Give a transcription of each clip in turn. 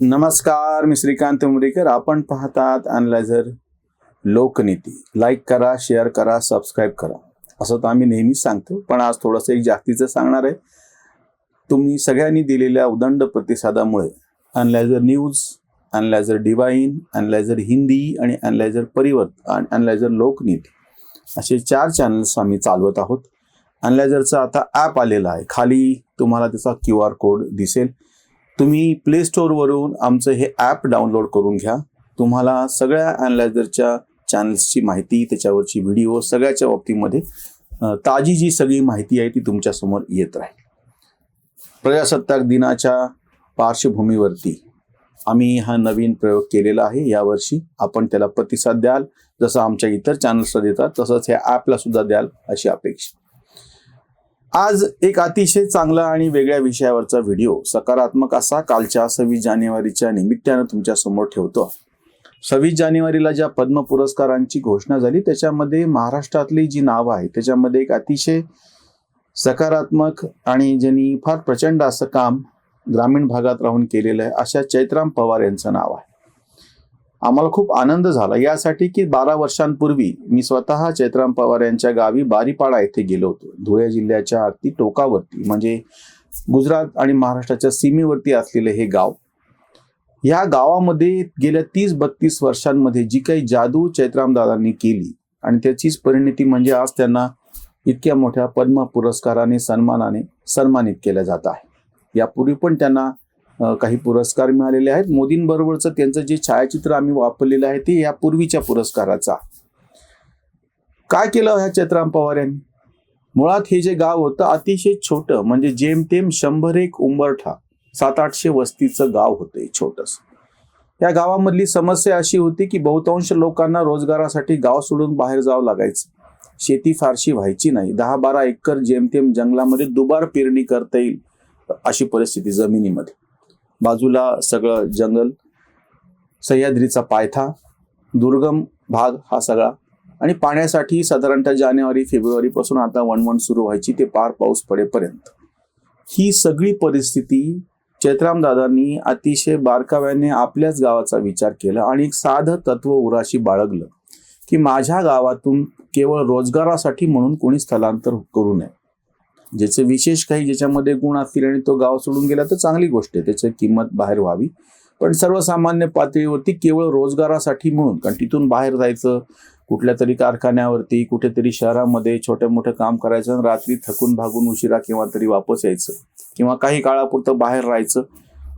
नमस्कार मी श्रीकांत उमरीकर. आपण पाहतात अनलायझर लोकनीती. लाईक करा शेअर करा सबस्क्राईब करा. असं तर आम्ही नेहमीच सांगतो पण आज थोडंसं एक जास्तीचं सांगणार आहे. तुम्ही सगळ्यांनी दिलेल्या उदंड प्रतिसादामुळे analyser news analyser divine analyser Hindi आणि अनलायझर परिवर्त आणि अनलायझर लोकनीती असे चार चॅनल्स आम्ही चालवत आहोत. अनलायझरचं आता ॲप आलेलं आहे. खाली तुम्हाला त्याचा क्यू आर कोड दिसेल. तुम्ही प्ले स्टोअरवरून आमचं हे ॲप डाउनलोड करून घ्या. तुम्हाला सगळ्या अनलायझरच्या चॅनल्सची माहिती त्याच्यावरची व्हिडिओ सगळ्याच्या बाबतीमध्ये ताजी जी सगळी माहिती आहे ती तुमच्यासमोर येत राहील. प्रजासत्ताक दिनाच्या पार्श्वभूमीवरती आम्ही हा नवीन प्रयोग केलेला आहे. यावर्षी आपण त्याला प्रतिसाद द्याल. जसं आमच्या इतर चॅनल्सला देतात तसंच ह्या ॲपला सुद्धा द्याल अशी अपेक्षा. आज एक अतिशय चांगला आणि वेगळ्या विषयावरचा व्हिडिओ सकारात्मक असा कालच्या सव्वीस जानेवारीच्या निमित्तानं तुमच्यासमोर ठेवतो. सव्वीस जानेवारीला ज्या पद्म पुरस्कारांची घोषणा झाली त्याच्यामध्ये महाराष्ट्रातली जी नावं आहे त्याच्यामध्ये एक अतिशय सकारात्मक आणि ज्यांनी फार प्रचंड असं काम ग्रामीण भागात राहून केलेलं आहे अशा चैत्राम पवार यांचं नाव आहे. आम्हाला खूप आनंद झाला. यासाठी की बारा वर्षांपूर्वी मी स्वतः चैत्राम पवार यांच्या गावी बारीपाडा येथे गेलो होतो. धुळे जिल्ह्याच्या अगदी टोकावरती म्हणजे गुजरात आणि महाराष्ट्राच्या सीमेवरती असलेले हे गाव. या गावामध्ये गेल्या तीस बत्तीस वर्षांमध्ये जी काही जादू चैत्रामदादांनी केली आणि त्याचीच परिणिती म्हणजे आज त्यांना इतक्या मोठ्या पद्म पुरस्काराने सन्मानाने सन्मानित केलं जात आहे. यापूर्वी पण त्यांना काही पुरस्कार मिळालेले आहेत. मोदींबरोबरचं त्यांचं जे छायाचित्र आम्ही वापरलेलं आहे ते यापूर्वीच्या पुरस्काराचं. आहे काय केलं ह्या चैत्राम पवार यांनी? मुळात हे जे गाव होतं अतिशय छोटं म्हणजे जेमतेम शंभर एक उंबरठा सात आठशे वस्तीचं गाव होतं छोटस. या गावामधली समस्या अशी होती की बहुतांश लोकांना रोजगारासाठी गाव सोडून बाहेर जावं लागायचं. शेती फारशी व्हायची नाही. दहा बारा एकर जेमतेम जंगलामध्ये दुबार पेरणी करता येईल अशी परिस्थिती जमिनीमध्ये. बाजूला सगळं जंगल सह्याद्रीचा पायथा दुर्गम भाग हा सगळा. आणि पाण्यासाठी साधारणतः जानेवारी फेब्रुवारीपासून आता वणवण सुरू व्हायची ते पार पाऊस पडेपर्यंत. ही सगळी परिस्थिती चैत्रामदादांनी अतिशय बारकाव्याने आपल्याच गावाचा विचार केला आणि एक साधं तत्व उराशी बाळगलं की माझ्या गावातून केवळ रोजगारासाठी म्हणून कोणी स्थलांतर करू नये. ज्याचे विशेष काही ज्याच्यामध्ये गुण असतील आणि तो गाव सोडून गेला तर चांगली गोष्ट आहे त्याची किंमत बाहेर व्हावी. पण सर्वसामान्य पातळीवरती केवळ रोजगारासाठी म्हणून कारण तिथून बाहेर जायचं कुठल्या तरी कारखान्यावरती कुठेतरी शहरामध्ये छोटे मोठं काम करायचं आणि रात्री थकून भागून उशिरा केव्हा तरी वापस यायचं किंवा काही काळापुरतं बाहेर राहायचं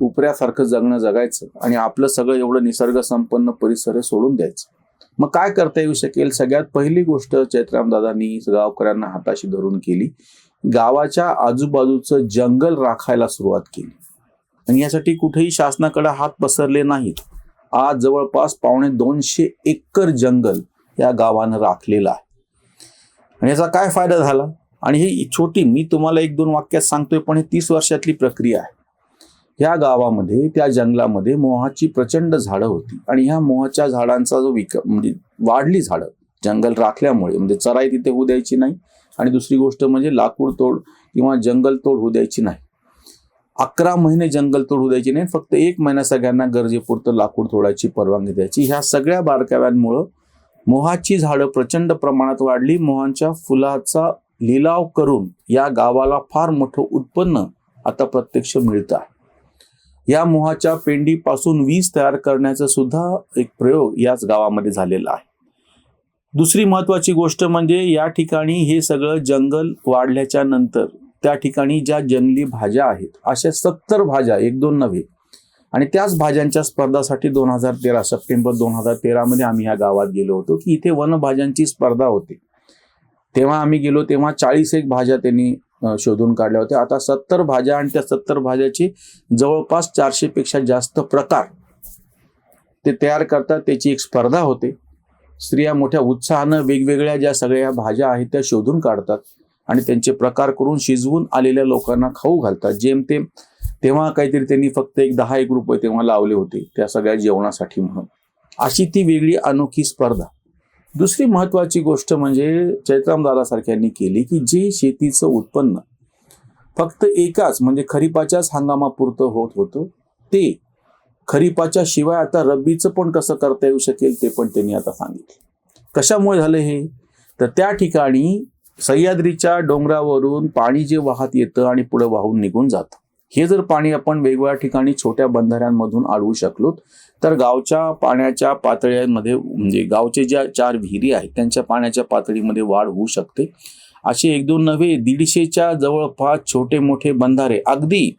उपऱ्यासारखं जगणं जगायचं आणि आपलं सगळं एवढं निसर्ग संपन्न परिसर सोडून द्यायचं. मग काय करता येऊ शकेल? सगळ्यात पहिली गोष्ट चैत्रामदादांनी गावकऱ्यांना हाताशी धरून केली. गावाच्या आजूबाजूचं जंगल राखायला सुरुवात केली. आणि यासाठी कुठेही शासनाकडे हात पसरले नाहीत. आज जवळपास पावणे दोनशे एकर जंगल या गावानं राखलेलं आहे. आणि याचा काय फायदा झाला? आणि ही छोटी मी तुम्हाला एक दोन वाक्यात सांगतोय पण ही तीस वर्षातली प्रक्रिया आहे. या गावामध्ये त्या जंगलामध्ये मोहाची प्रचंड झाडं होती. आणि ह्या मोहाच्या झाडांचा जो विक म्हणजे वाढली झाडं जंगल राखल्यामुळे म्हणजे चराई तिथे होऊ द्यायची नाही आणि दुसरी गोष्ट म्हणजे लाकूड तोड किंवा जंगल तोड होऊ द्यायची नाही. अकरा महिने जंगल तोड होऊ द्यायची नाही फक्त एक महिना सगळ्यांना गरजेपुरतं लाकूड तोडायची परवानगी द्यायची. ह्या सगळ्या बारकाव्यांमुळं मोहाची झाडं प्रचंड प्रमाणात वाढली. मोहांच्या फुलाचा लिलाव करून या गावाला फार मोठं उत्पन्न आता प्रत्यक्ष मिळतं आहे. या मोहाच्या पेंडीपासून वीज तयार करण्याचा सुद्धा एक प्रयोग याच गावामध्ये झालेला आहे. दुसरी महत्वाची गोष्ट म्हणजे या ठिकाणी हे सगळं जंगल वाढल्याच्या नंतर त्या ठिकाणी ज्या जंगली भाज्या आहेत अशा सत्तर भाज्या एक दोन नव्हे. आणि त्याच भाज्यांच्या स्पर्धासाठी दोन हजार तेरा सप्टेंबर दोन हजार तेरामध्ये आम्ही या गावात गेलो होतो की इथे वनभाज्यांची स्पर्धा होती. तेव्हा आम्ही गेलो तेव्हा चाळीस एक भाज्या त्यांनी शोधून काढल्या होत्या. आता सत्तर भाज्या आणि त्या सत्तर भाज्याची जवळपास चारशे पेक्षा जास्त प्रकार ते तयार करतात त्याची एक स्पर्धा होते. स्त्रिया मोठ्या उत्साहानं वेगवेगळ्या ज्या सगळ्या भाज्या आहेत त्या शोधून काढतात आणि त्यांचे प्रकार करून शिजवून आलेल्या लोकांना खाऊ घालतात. जेमतेम तेव्हा काहीतरी त्यांनी फक्त एक दहा एक रुपये तेव्हा लावले होते त्या सगळ्या जेवणासाठी म्हणून. अशी ती वेगळी अनोखी स्पर्धा. दुसरी महत्वाची गोष्ट म्हणजे चैत्रामदादासारख्यांनी केली की जे शेतीचं उत्पन्न फक्त एकाच म्हणजे खरीपाच्याच हंगामापुरतं होत होतं ते खरीपाच्या शिवाय आता रब्बीचं पण कसं करता येऊ शकेल ते पण त्यांनी आता सांगितलं. कशामुळे झालं हे? तर त्या ठिकाणी सह्याद्रीच्या डोंगरावरून पाणी जे वाहत येतं आणि पुढे वाहून निघून जातं. हे जर पाणी आपण वेगवेगळ्या ठिकाणी छोट्या बंधाऱ्यांमधून अडवू शकलो तर गावच्या पाण्याच्या पातळ्यांमध्ये म्हणजे गावचे ज्या चार विहिरी आहेत त्यांच्या पाण्याच्या पातळीमध्ये वाढ होऊ शकते. असे एक दोन नव्हे दीडशेच्या जवळपास छोटे मोठे बंधारे अगदी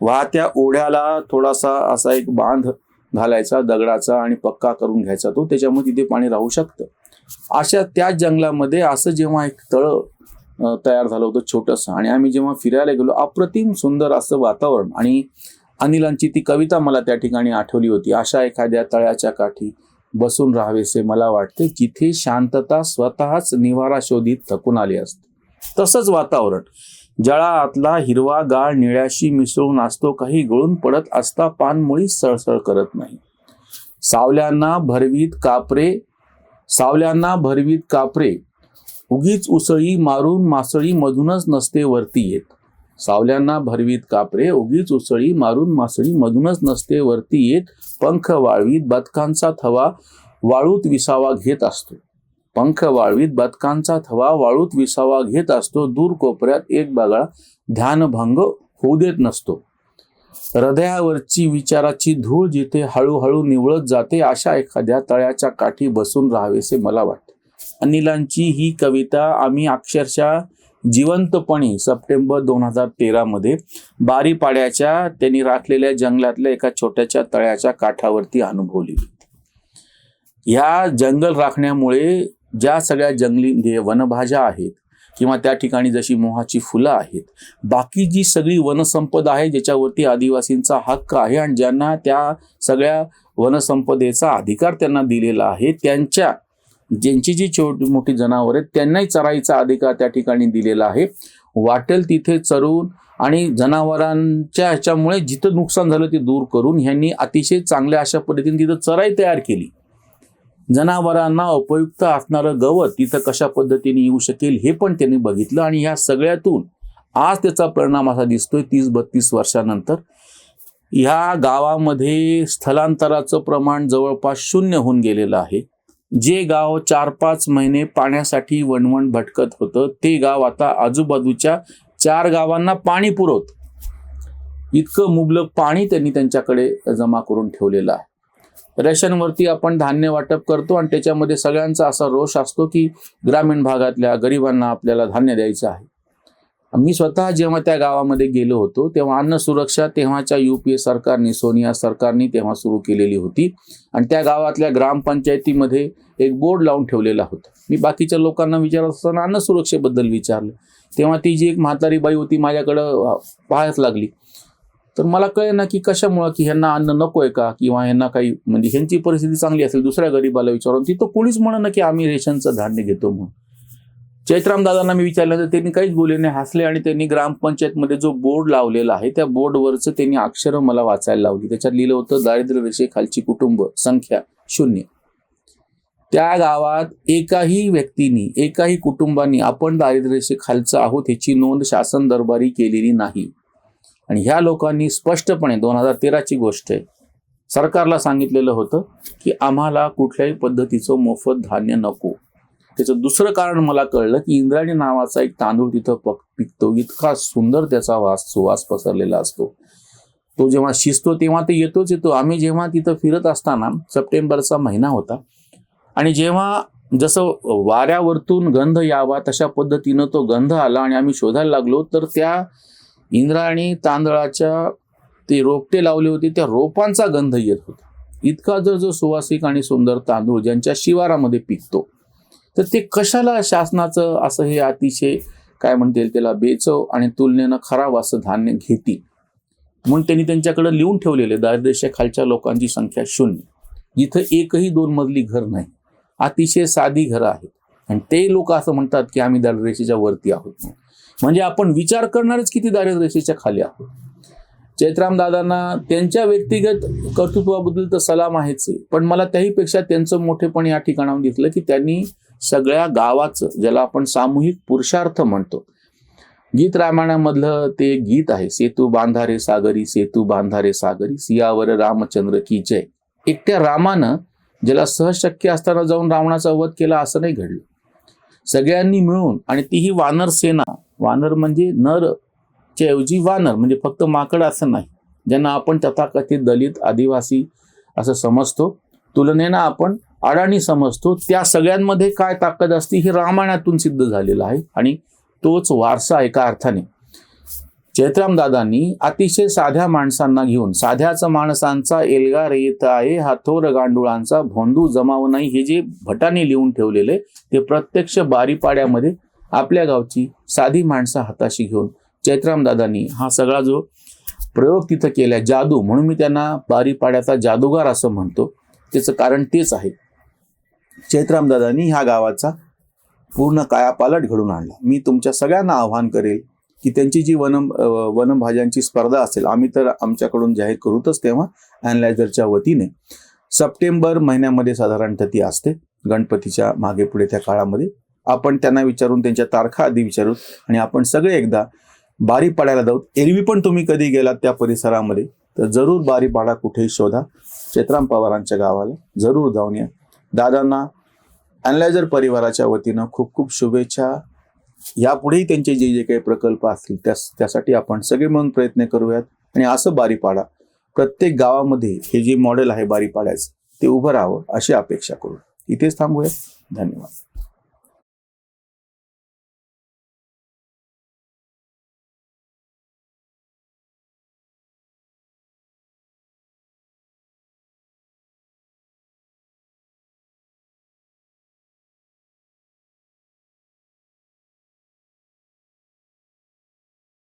वाहत्या ओढ्याला थोडासा असा एक बांध घालायचा दगडाचा आणि पक्का करून घ्यायचा तो. त्याच्यामुळे तिथे पाणी राहू शकतं. अशा त्या जंगलामध्ये असं जेव्हा एक तळ तयार झालं होतं छोटंसं आणि आम्ही जेव्हा फिरायला गेलो अप्रतिम सुंदर असं वातावरण आणि अनिलांची ती कविता मला त्या ठिकाणी आठवली होती. अशा एखाद्या तळ्याच्या काठी बसून राहावेसे मला वाटते जिथे शांतता स्वतःच निवारा शोधित थकून आली असते. तसंच वातावरण. जळा आतला हिरवा गाळ निळ्याशी मिसळून असतो काही गळून पडत असता पानमुळी सळसळ करत नाही. सावल्यांना भरवीत कापरे सावल्यांना भरवीत कापरे. उगीच उसळी मारून मासळी मधूनच नसते वरती येत. सावल्यांना भरवीत कापरे उगीच उसळी मारून मासळी मधूनच नसते वरती येत. पंख वाळवीत बदकांचा थवा वाळूत विसावा घेत असतो. पंख वाळवीत बदकांचा थवा वाळूत विसावा घेत असतो दूर कोपऱ्यात एक बागळा ध्यानभंग होऊ देत नसतो. हृदयावरची विचाराची धूळ जिथे हळूहळू निवळत जाते अशा एखाद्या तळ्याच्या काठी बसून राहावेसे मला वाटते. अनिलांची ही कविता आम्ही अक्षरशः जिवंतपणे सप्टेंबर दोन हजार तेरामध्ये बारीपाड्याच्या त्यांनी राखलेल्या जंगलातल्या एका छोट्याशा तळ्याच्या काठावरती अनुभवली होती. ह्या जंगल राखण्यामुळे ज्या सगळ्या जंगली म्हणजे वनभाज्या आहेत किंवा त्या ठिकाणी जशी मोहाची फुलं आहेत बाकी जी सगळी वनसंपदा आहे ज्याच्यावरती आदिवासींचा हक्क आहे आणि ज्यांना त्या सगळ्या वनसंपदेचा अधिकार त्यांना दिलेला आहे त्यांच्या ज्यांची जी छोटी मोठी जनावर आहेत त्यांनाही चराईचा अधिकार त्या ठिकाणी दिलेला आहे. वाटेल तिथे चरून आणि जनावरांच्या ह्याच्यामुळे जिथं नुकसान झालं ते दूर करून ह्यांनी अतिशय चांगल्या अशा पद्धतीने तिथं चराई तयार केली. जनावरांना उपयुक्त असणारं गवत तिथं कशा पद्धतीने येऊ शकेल हे पण त्यांनी बघितलं आणि ह्या सगळ्यातून आज त्याचा परिणाम असा दिसतोय तीस बत्तीस वर्षानंतर. ह्या गावामध्ये स्थलांतराचं प्रमाण जवळपास शून्य होऊन गेलेलं आहे. जे गाव चार पाच महिने पाण्यासाठी वणवण भटकत होतं ते गाव आता आजूबाजूच्या चार गावांना पाणी पुरवत. इतकं मुबलक पाणी त्यांनी त्यांच्याकडे जमा करून ठेवलेलं आहे. रेशनवरती आपण धान्य वाटप करतो आणि त्याच्यामध्ये सगळ्यांचा असा रोष असतो की ग्रामीण भागातल्या गरिबांना आपल्याला धान्य द्यायचं आहे. मी स्वतः जेव्हा त्या गावामध्ये गेलो होतो तेव्हा अन्न सुरक्षा तेव्हाच्या युपीए सरकारने सोनिया सरकारने तेव्हा सुरू केलेली होती. आणि त्या गावातल्या ग्रामपंचायतीमध्ये एक बोर्ड लावून ठेवलेला होता. मी बाकीच्या लोकांना विचारत असताना अन्न सुरक्षेबद्दल विचारलं. तेव्हा ती जी एक म्हातारी बाई होती माझ्याकडं पाहायच लागली. तर मला कळे ना की कशामुळं की ह्यांना अन्न नको आहे का? किंवा ह्यांना काही म्हणजे ह्यांची परिस्थिती चांगली असेल दुसऱ्या गरीबाला विचारून. तिथं कोणीच म्हणा ना की आम्ही रेशनचं धान्य घेतो म्हणून. चैत्राम दादांना मी विचारलं तर त्यांनी काहीच बोलले नाही. हसले आणि त्यांनी ग्रामपंचायतमध्ये जो बोर्ड लावलेला आहे त्या बोर्डवरचं त्यांनी अक्षरं मला वाचायला लावली. त्याच्यात लिहिलं होतं दारिद्र्य रेषेखालची कुटुंब संख्या शून्य. त्या गावात एकाही व्यक्तीनी एकाही कुटुंबानी आपण दारिद्र्य रेषेखालचं आहोत ह्याची नोंद शासन दरबारी केलेली नाही. आणि ह्या लोकांनी स्पष्टपणे दोन हजार तेराची गोष्ट आहे. सरकारला सांगितलेलं होतं की आम्हाला कुठल्याही पद्धतीचं मोफत धान्य नको. त्याचं दुसरं कारण मला कळलं की इंद्रायणी नावाचा एक तांदूळ तिथं पक पिकतो. इतका सुंदर त्याचा वास सुवास पसरलेला असतो. तो जेव्हा शिजतो तेव्हा ते येतोच येतो. आम्ही जेव्हा तिथं फिरत असताना सप्टेंबरचा महिना होता आणि जेव्हा जसं वाऱ्यावरतून गंध यावा तशा पद्धतीनं तो गंध आला आणि आम्ही शोधायला लागलो तर त्या इंद्रायणी तांदळाच्या ते रोपटे लावले होते त्या रोपांचा गंध येत होता. इतका जर जो सुवासिक आणि सुंदर तांदूळ ज्यांच्या शिवारामध्ये पिकतो तर ते कशाला शासनाचं असं हे अतिशय काय म्हणता येईल त्याला बेचव आणि तुलनेनं खराब असं धान्य घेतील म्हणून त्यांनी त्यांच्याकडे लिहून ठेवलेले दारिद्र्यखालच्या लोकांची संख्या शून्य. जिथं एकही दोन मजली घर नाही. अतिशय साधी घरं आहेत. आणि ते लोक असं म्हणतात की आम्ही दारिद्र्य वरती आहोत. म्हणजे आपण विचार करणारच किती दारिद्र्य खाली आहोत. चैत्राम दादांना त्यांच्या व्यक्तिगत कर्तृत्वाबद्दल तर सलाम आहेच आहे. पण मला त्याहीपेक्षा त्यांचं मोठेपण या ठिकाणाहून दिसलं की त्यांनी सगळ्या गावाचं ज्याला आपण सामूहिक पुरुषार्थ म्हणतो गीत रामायणामधलं ते गीत आहे सेतू बांधारे सागरी सेतू बांधारे सागरी सियावर रामचंद्र की जय. एकट्या रामानं ज्याला सहज शक्य असताना जाऊन रावणाचा वध केला असं नाही घडलं. सगळ्यांनी मिळून आणि तीही वानर सेना वानर म्हणजे नर च्या ऐवजी वानर म्हणजे फक्त माकड असं नाही ज्यांना आपण तथाकथित दलित आदिवासी असं समजतो. तुलनेनं आपण अडाणी समजतो. त्या सगळ्यांमध्ये काय ताकद असते हे रामायणातून सिद्ध झालेलं आहे आणि तोच वारसा एका अर्थाने. चैत्राम दादांनी अतिशय साध्या माणसांना घेऊन साध्याच माणसांचा एल्गार येत आहे हा थोर गांडुळांचा भोंदू जमाव नाही हे जे भटाने लिहून ठेवलेले ते प्रत्यक्ष बारीपाड्यामध्ये आपल्या गावची साधी माणसं हाताशी घेऊन चैत्राम दादांनी हा सगळा जो प्रयोग तिथं केला जादू म्हणून मी त्यांना बारीपाड्याचा जादूगार असं म्हणतो त्याचं कारण तेच आहे. चैत्राम दादांनी ह्या गावाचा पूर्ण कायापालट घडून आणला. मी तुमच्या सगळ्यांना आव्हान करेल की त्यांची जी वन वनभाज्यांची स्पर्धा असेल आम्ही तर आमच्याकडून जाहीर करूतच तेव्हा अॅनलायझरच्या वतीने सप्टेंबर महिन्यामध्ये साधारणतः ती असते गणपतीच्या मागे पुढे त्या काळामध्ये आपण त्यांना विचारून त्यांच्या तारखा आधी विचारू आणि आपण सगळे एकदा बारी पाडायला जाऊ. एरवी पण तुम्ही कधी गेलात त्या परिसरामध्ये? तर जरूर बारी पाडा कुठेही शोधा. चेत्राम पवारांच्या गावाला जरूर जाऊन या. दादांना अनलायझर परिवाराच्या वतीनं खूप खूप शुभेच्छा. यापुढेही त्यांचे जे जे काही प्रकल्प असतील त्या त्यासाठी आपण सगळे मिळून प्रयत्न करूयात आणि असं बारीपाडा प्रत्येक गावामध्ये हे जे मॉडेल आहे बारीपाड्याचं ते उभं राहावं अशी अपेक्षा करू. इथेच थांबूया धन्यवाद.